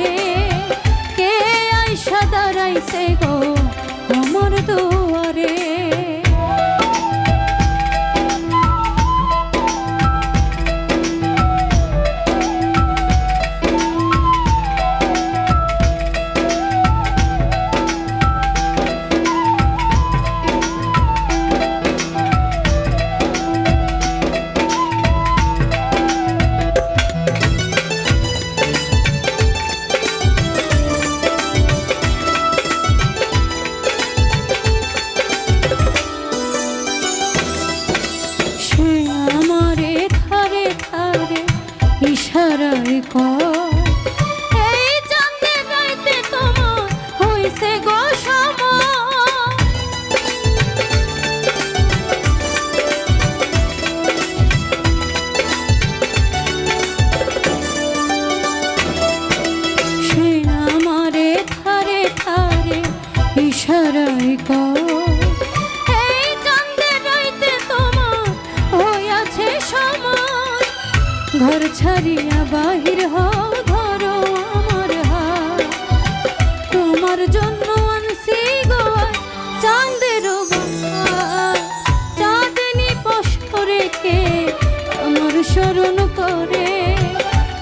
রে কে আইসা দাঁড়াইছে গো? হারায় কর। ঘর ছাড়িয়া বাহির হ ঘর আমার হা তোমার জন্য আনছি গোয়ায় চাঁদের চাঁদনি পশ কে আমার স্মরণ করে?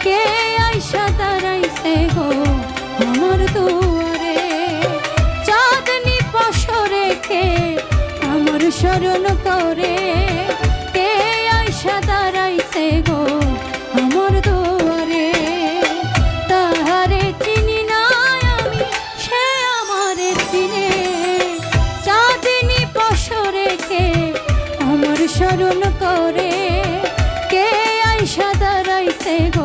কে আইসা দাঁড়াইছে গো আমার দুয়ারে? চাঁদনি পশরে কে আমার স্মরণ স্মরণ করে। কে আয়সা দাঁড়াইছে গো?